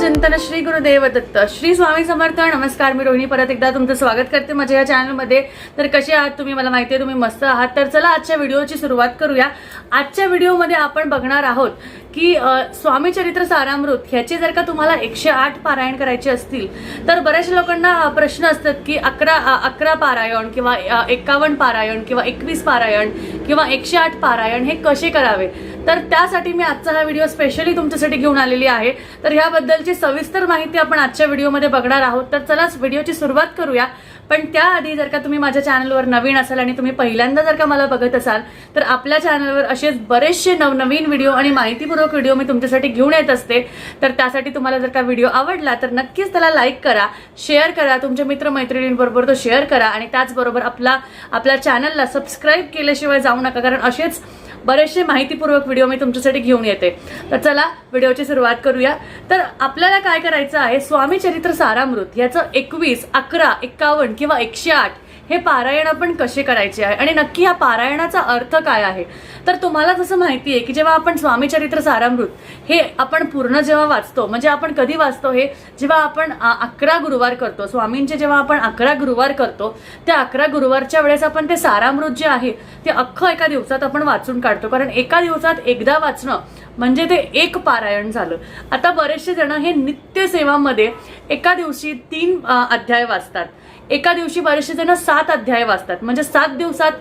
चिंतन श्री गुरुदेव दत्त श्री स्वामी समर्थ नमस्कार मी रोहिणी. परत एकदा तुमचं स्वागत करते माझ्या या चॅनलमध्ये तर कसे आहात तुम्ही? मला माहिती आहे तुम्ही मस्त आहात. तर चला आजच्या व्हिडिओची सुरुवात करूया. आजच्या व्हिडिओमध्ये आपण बघणार आहोत की स्वामी चरित्र सारामृत ह्याचे जर का तुम्हाला एकशे आठ पारायण करायचे असतील तर बऱ्याचशा लोकांना प्रश्न असतात की अकरा अकरा पारायण किंवा एकावन्न पारायण किंवा एकवीस पारायण किंवा एकशे आठ पारायण हे कसे करावे? तर त्यासाठी मी आजचा हा व्हिडिओ स्पेशली तुमच्यासाठी घेऊन आलेली आहे. तर ह्याबद्दलची सविस्तर माहिती आपण आजच्या व्हिडिओमध्ये बघणार आहोत. तर चलाच व्हिडिओची सुरुवात करूया. पण त्याआधी जर का तुम्ही माझ्या चॅनलवर नवीन असाल आणि तुम्ही पहिल्यांदा जर का मला बघत असाल तर आपल्या चॅनलवर असेच बरेचसे नवनवीन व्हिडिओ आणि माहितीपूर्वक व्हिडिओ मी तुमच्यासाठी घेऊन येत असते. तर त्यासाठी तुम्हाला जर का व्हिडिओ आवडला तर नक्कीच त्याला लाईक करा शेअर करा तुमच्या मित्रमैत्रिणींबरोबर तो शेअर करा आणि त्याचबरोबर आपला आपल्या चॅनलला सबस्क्राईब केल्याशिवाय जाऊ नका. कारण असेच बरेचसे माहितीपूर्वक व्हिडिओ मी तुमच्यासाठी घेऊन येते. तर चला व्हिडिओची सुरुवात करूया. तर आपल्याला काय करायचं आहे स्वामी चरित्र सारामृत याचं एकवीस अकरा एक्कावन्न किंवा एकशे आठ हे पारायण आपण कसे करायचे आहे? आणि नक्की ह्या पारायणाचा अर्थ काय आहे? तर तुम्हाला जसं माहिती आहे की जेव्हा आपण स्वामी चरित्र सारामृत हे आपण पूर्ण जेव्हा वाचतो म्हणजे आपण कधी वाचतो हे? जेव्हा आपण अकरा गुरुवार करतो स्वामींचे जेव्हा आपण अकरा गुरुवार करतो त्या अकरा गुरुवारच्या वेळेस आपण ते सारामृत जे आहे ते अख्खं एका दिवसात आपण वाचून काढतो. कारण एका दिवसात एकदा वाचणं म्हणजे ते एक पारायण झालं. आता बरेचसे जण हे नित्य सेवामध्ये एका दिवशी तीन अध्याय वाचतात. एका दिवशी बरेचसे जण सात अध्याय वाचतात. म्हणजे सात दिवसात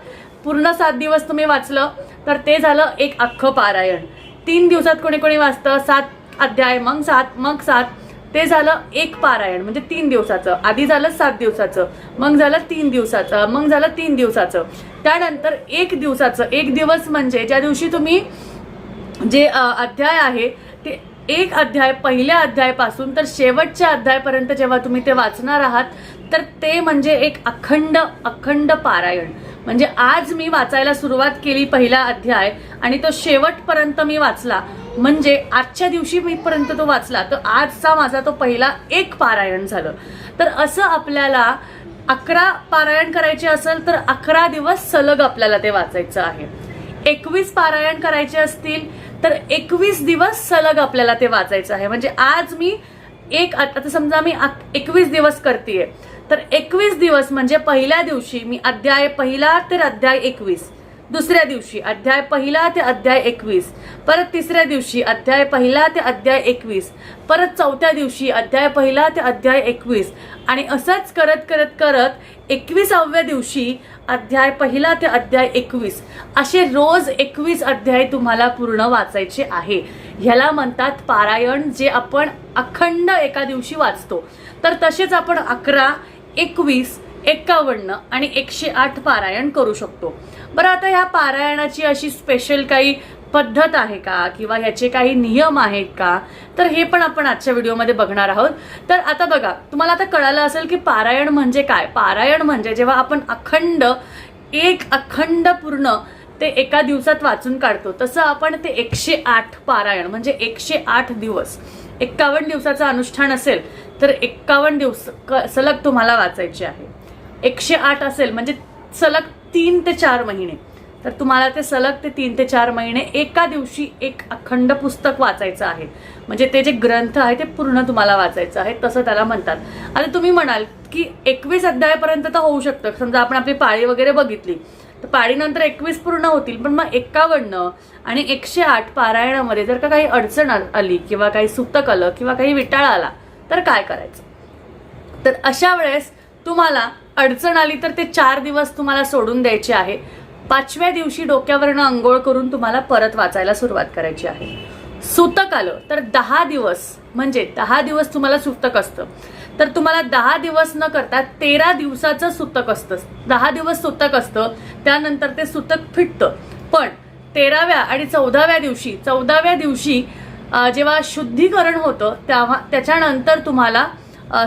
पूर्ण सात दिवस तुम्ही वाचलं तर ते झालं एक अख्खं पारायण. तीन दिवसात कोणी कोणी वाचतं सात अध्याय मग सात मग सात. ते झालं एक पारायण म्हणजे तीन दिवसाचं. आधी झालं सात दिवसाचं मग झालं तीन दिवसाचं मग झालं तीन दिवसाचं. त्यानंतर एक दिवसाचं. एक दिवस म्हणजे ज्या दिवशी तुम्ही जे अध्याय आहे ते एक अध्याय पहिल्या अध्यायापासून तर शेवटच्या अध्यायापर्यंत जेव्हा तुम्ही ते वाचणार आहात तर ते म्हणजे एक अखंड अखंड पारायण. म्हणजे आज मी वाचायला सुरुवात केली पहिला अध्याय आणि तो शेवटपर्यंत मी वाचला. म्हणजे आजच्या दिवशी मीपर्यंत तो वाचला तर आजचा माझा तो पहिला एक पारायण झालं. तर असं आपल्याला अकरा पारायण करायचे असेल तर अकरा दिवस सलग आपल्याला ते वाचायचं आहे. एकवीस पारायण करायचे असतील तर एकवीस दिवस सलग आपल्याला ते वाचायचं आहे. म्हणजे आज मी एक आता समजा मी एकवीस दिवस करतेय. तर एकवीस दिवस म्हणजे पहिल्या दिवशी मी अध्याय पहिला तर अध्याय एकवीस दुसऱ्या दिवशी अध्याय पहिला ते अध्याय एकवीस परत तिसऱ्या दिवशी अध्याय पहिला ते अध्याय एकवीस परत चौथ्या दिवशी अध्याय पहिला ते अध्याय एकवीस आणि असंच करत करत करत एकविसाव्या दिवशी अध्याय पहिला ते अध्याय एकवीस. असे रोज एकवीस अध्याय तुम्हाला पूर्ण वाचायचे आहे. ह्याला म्हणतात पारायण जे आपण अखंड एका दिवशी वाचतो. तर तसेच आपण अकरा एकवीस एकावन्न आणि एकशे आठ पारायण करू शकतो. बरं आता ह्या पारायणाची अशी स्पेशल काही पद्धत आहे का? किंवा ह्याचे काही नियम आहेत का? तर हे पण आपण आजच्या व्हिडिओमध्ये बघणार आहोत. तर आता बघा तुम्हाला आता कळालं असेल की पारायण म्हणजे काय? पारायण म्हणजे जेव्हा आपण अखंड एक अखंड पूर्ण ते एका दिवसात वाचून काढतो तसं आपण ते एकशे आठ पारायण म्हणजे एकशे आठ दिवस. एक्कावन्न दिवसाचं अनुष्ठान असेल तर एक्कावन्न दिवस क- सलग तुम्हाला वाचायचे आहे. एकशे आठ असेल म्हणजे सलग तीन ते चार महिने. तर तुम्हाला ते सलग ते तीन ते चार महिने एका दिवशी एक अखंड पुस्तक वाचायचं आहे. म्हणजे ते जे ग्रंथ आहे ते पूर्ण तुम्हाला वाचायचं आहे तसं त्याला म्हणतात. आता तुम्ही म्हणाल की एकवीस अध्यायापर्यंत तर होऊ शकतं. समजा आपण आपली पाळी वगैरे बघितली तर पाळीनंतर एकवीस पूर्ण होतील पण मग एकावन्न आणि एकशे आठ पारायणामध्ये जर का काही अडचण आली किंवा काही सुतक आलं किंवा काही विटाळ आला तर काय करायचं? तर अशा वेळेस तुम्हाला अडचण आली तर ते चार दिवस तुम्हाला सोडून द्यायचे आहे. पाचव्या दिवशी डोक्यावरनं आंघोळ करून तुम्हाला परत वाचायला सुरुवात करायची आहे. सुतक आलं तर दहा दिवस म्हणजे दहा दिवस तुम्हाला सुतक असतं. तर तुम्हाला दहा दिवस न करता तेरा दिवसाचं सुतक असतं. दहा दिवस सुतक असतं त्यानंतर ते सुतक फिटतं. पण तेराव्या आणि चौदाव्या दिवशी चौदाव्या दिवशी जेव्हा शुद्धीकरण होतं तेव्हा त्याच्यानंतर तुम्हाला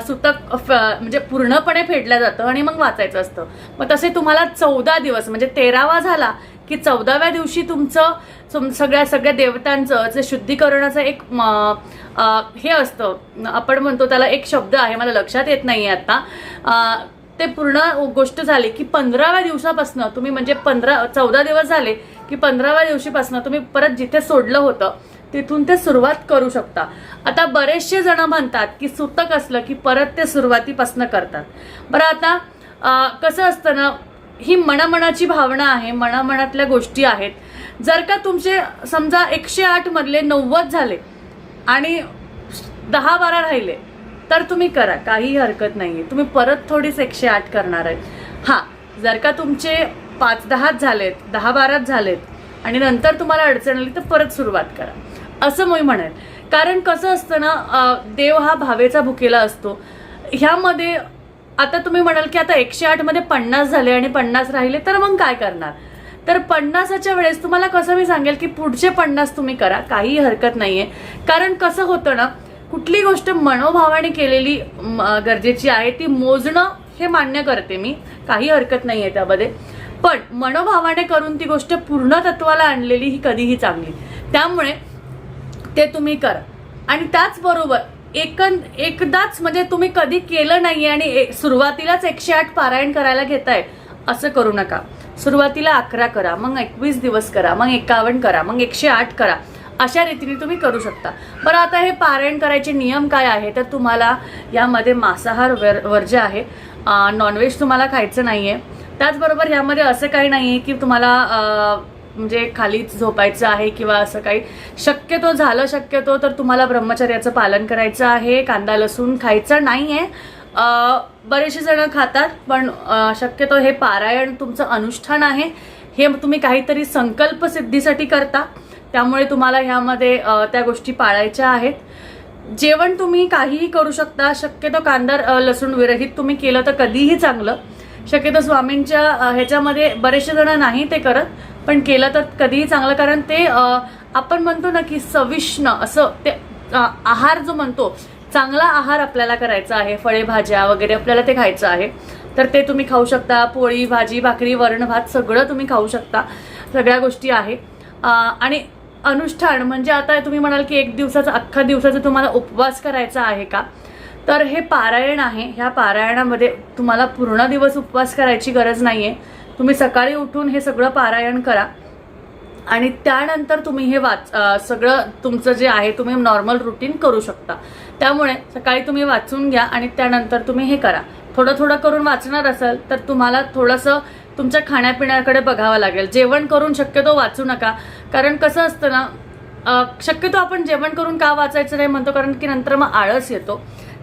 सुतक फ- म्हणजे पूर्णपणे फेडलं जातं आणि मग वाचायचं असतं. मग तसे तुम्हाला चौदा दिवस म्हणजे तेरावा झाला की चौदाव्या दिवशी तुमचं तुम- सगळ्या सगळ्या देवतांचं जे शुद्धीकरणाचं एक म, हे असतं. आपण म्हणतो त्याला एक शब्द आहे मला लक्षात येत नाही आता. ते पूर्ण गोष्ट झाली की पंधराव्या दिवसापासून तुम्ही म्हणजे पंधरा चौदा दिवस झाले की पंधराव्या दिवशीपासून तुम्ही परत जिथे सोडलं होतं तिथून ते सुरुवात करू शकता. आता बरेचसे जण म्हणतात की सुतक असलं की परत ते सुरुवातीपासून करतात. बरं आता कसं असतं ना ही मनामनाची भावना आहे मनामनातल्या गोष्टी आहेत. जर का तुमचे समजा एकशे आठमधले नव्वद झाले आणि दहा बारा राहिले तर तुम्ही करा काही हरकत नाही आहे तुम्ही परत थोडीच एकशे आठ करणार आहेत हां जर का तुमचे पाच दहाच झालेत दहा बाराच झालेत आणि नंतर तुम्हाला अडचण आली तर परत सुरुवात करा. असं मी म्हणेन कारण कसं असतं ना देव हा भावेचा भुकेला असतो. ह्यामध्ये आता तुम्ही म्हणाल की आता एकशे आठमध्ये पन्नास झाले आणि पन्नास राहिले तर मग काय करणार? तर पन्नासाच्या वेळेस तुम्हाला कसं मी सांगेल की पुढचे पन्नास तुम्ही करा काहीही हरकत नाही आहे कारण कसं होतं ना कुठली गोष्ट मनोभावाने केलेली म, गरजेची आहे ती मोजणं हे मान्य करते मी. काही हरकत नाही आहे त्यामध्ये. पण मनोभावाने करून ती गोष्ट पूर्ण तत्वाला आणलेली ही कधीही चांगली. त्यामुळे ते तुम्ही करा. आणि त्याचबरोबर एकन एकदाच म्हणजे तुम्ही कधी केलं नाही आणि ए- सुरुवातीलाच एकशे आठ पारायण करायला घेताय असं करू नका. सुरुवातीला अकरा करा मग एकवीस दिवस करा मग एकावन्न करा मग एकशे आठ करा. अशा रीतीने तुम्ही करू शकता. बरं आता हे पारायण करायचे नियम काय आहे? तर तुम्हाला यामध्ये मांसाहार वर वर्ज्य आहे. नॉनव्हेज तुम्हाला खायचं नाही आहे त्याचबरोबर यामध्ये असं काही नाही आहे की तुम्हाला म्हणजे खालीच झोपायचं आहे किंवा असं काही. शक्यतो झालं शक्यतो तर तुम्हाला ब्रह्मचर्याचं पालन करायचं आहे. कांदा लसूण खायचं नाही आहे बरेचसे जण खातात पण शक्यतो हे पारायण तुमचं अनुष्ठान आहे. हे तुम्ही काहीतरी संकल्प सिद्धीसाठी करता. त्यामुळे तुम्हाला ह्यामध्ये त्या गोष्टी पाळायच्या आहेत. जेवण तुम्ही काहीही करू शकता. शक्यतो कांदा लसूण विरहित तुम्ही केलं तर कधीही चांगलं. शक्यतो स्वामींच्या ह्याच्यामध्ये बरेचसे जण नाही ते करत. पण केलं तर कधीही चांगलं कारण ते आपण म्हणतो ना की सविष्ण असं ते आहार जो म्हणतो चांगला आहार आपल्याला करायचा आहे फळे भाज्या वगैरे आपल्याला ते खायचं आहे तर ते तुम्ही खाऊ शकता पोळी भाजी भाकरी वरण भात सगळं तुम्ही खाऊ शकता सगळ्या गोष्टी आहे. आणि अनुष्ठान म्हणजे आता तुम्ही म्हणाल की एक दिवसाचा अख्खा दिवसाचा तुम्हाला उपवास करायचा आहे का? तर हे पारायण आहे. ह्या पारायणामध्ये तुम्हाला पूर्ण दिवस उपवास करायची गरज नाही आहे तुम्ही सकाळी उठून हे सगळं पारायण करा. आणि त्यानंतर तुम्ही हे वाच सगळं तुमचं जे आहे तुम्ही नॉर्मल रुटीन करू शकता. त्यामुळे सकाळी तुम्ही वाचून घ्या आणि त्यानंतर तुम्ही हे करा. थोडं थोडं करून वाचणार असाल तर तुम्हाला थोडंसं तुमच्या खाण्यापिण्याकडे बघावं लागेल. जेवण करून शक्यतो वाचू नका. कारण कसं असतं ना शक्यतो आपण जेवण करून का वाचायचं नाही म्हणतो? कारण की नंतर मग आळस येतो.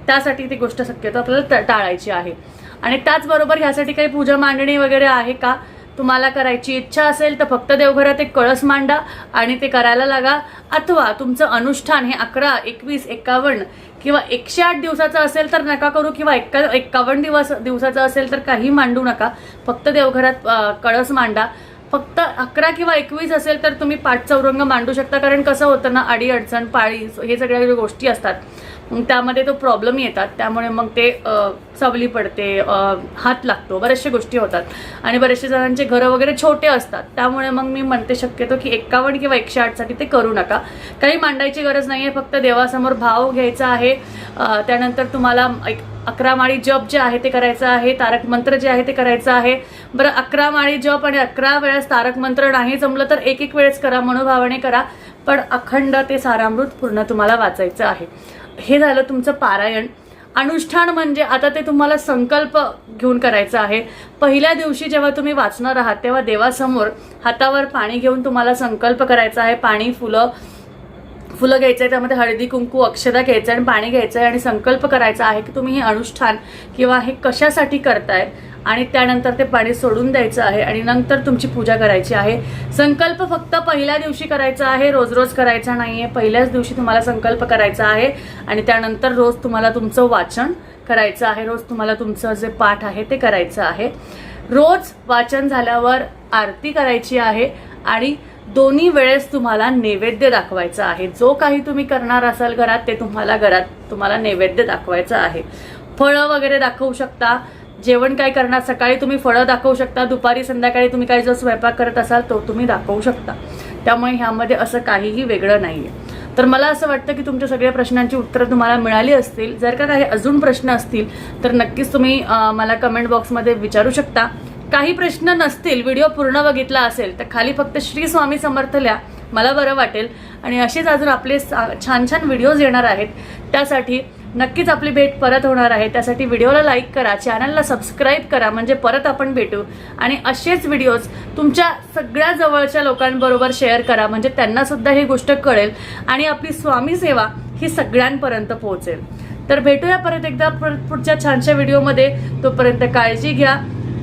त्यासाठी ती गोष्ट शक्यतो आपल्याला टाळायची आहे. आणि त्याचबरोबर ह्यासाठी काही पूजा मांडणी वगैरे आहे का? तुम्हाला करायची इच्छा असेल तर फक्त देवघरात एक कळस मांडा आणि ते करायला लागा. अथवा तुमचं अनुष्ठान हे अकरा एकवीस एकावन्न किंवा एकशे आठ दिवसाचं असेल तर नका करू किंवा एक्का एक्कावन्न दिवस दिवसाचं असेल तर काही मांडू नका. फक्त देवघरात कळस मांडा. फक्त अकरा किंवा एकवीस असेल तर तुम्ही पाठ चौरंग मांडू शकता. कारण कसं होतं ना अडी अडचण पाळी हे सगळ्या ज्या गोष्टी असतात. त्यामध्ये तो प्रॉब्लेम येतात. त्यामुळे मग ते सावली पडते हात लागतो. बऱ्याचशा गोष्टी होतात. आणि बरेचशे जणांचे घरं वगैरे छोटे असतात. त्यामुळे मग मी म्हणते शक्यतो की एक्कावन्न किंवा एकशे आठसाठी ते करू नका. काही मांडायची गरज नाही आहे फक्त देवासमोर भाव घ्यायचा आहे. त्यानंतर तुम्हाला एक अकरा माळी जप जे आहे ते करायचं आहे. तारक मंत्र जे आहे ते करायचं आहे. बरं अकरा माळी जप आणि अकरा वेळेस तारक मंत्र नाही जमलं तर एक एक वेळेस करा. मनोभावाने करा. पण अखंड ते सारामृत पूर्ण तुम्हाला वाचायचं आहे. हे झालं तुमचं पारायण. अनुष्ठान म्हणजे आता ते तुम्हाला संकल्प घेऊन करायचं आहे. पहिल्या दिवशी जेव्हा तुम्ही वाचणार आहात तेव्हा देवासमोर हातावर पाणी घेऊन तुम्हाला संकल्प करायचा आहे. पाणी फुलं फुलं घ्यायचं आहे त्यामध्ये हळदी कुंकू अक्षता घ्यायचं आणि पाणी घ्यायचं आहे आणि संकल्प करायचा आहे की तुम्ही हे अनुष्ठान किंवा हे कशासाठी करताय आणि त्यानंतर ते पाणी सोडून द्यायचं आहे आणि नंतर तुमची पूजा करायची आहे. संकल्प फक्त पहिल्या दिवशी करायचा आहे रोज रोज करायचा नाही आहे पहिल्याच दिवशी तुम्हाला संकल्प करायचा आहे आणि त्यानंतर रोज तुम्हाला तुमचं वाचन करायचं आहे रोज तुम्हाला तुमचं जे पाठ आहे ते करायचं आहे. रोज वाचन झाल्यावर आरती करायची आहे आणि दोन्ही वेळेस तुम्हाला नैवेद्य दाखवायचा आहे. जो काही तुम्ही करणार असाल घरात ते तुम्हाला घरात तुम्हाला नैवेद्य दाखवायचं आहे. फळं वगैरे दाखवू शकता. जेवण काय करणार? सकाळी तुम्ही फळं दाखवू शकता. दुपारी संध्याकाळी तुम्ही काही जो स्वयंपाक करत असाल तो तुम्ही दाखवू शकता. त्यामुळे ह्यामध्ये असं काहीही वेगळं नाहीये. तर मला असं वाटतं की तुमच्या सगळ्या प्रश्नांची उत्तरं तुम्हाला मिळाली असतील. जर का काही अजून प्रश्न असतील तर नक्कीच तुम्ही मला कमेंट बॉक्समध्ये विचारू शकता. काही प्रश्न नसतील व्हिडिओ पूर्ण बघितला असेल तर खाली फक्त श्री स्वामी समर्थ लिहा. मला बरं वाटेल. आणि असेच अजून आपले छान छान व्हिडिओज येणार आहेत. त्यासाठी नक्कीच आपली भेट परत होणार आहे. त्यासाठी व्हिडिओला लाईक करा चॅनलला सबस्क्राईब करा म्हणजे परत आपण भेटू. आणि असेच व्हिडिओज तुमच्या सगळ्या जवळच्या लोकांबरोबर शेअर करा म्हणजे त्यांनासुद्धा ही गोष्ट कळेल. आणि आपली स्वामी सेवा ही सगळ्यांपर्यंत पोहोचेल. तर भेटूया परत एकदा पुढच्या छानशा व्हिडिओमध्ये तोपर्यंत काळजी घ्या.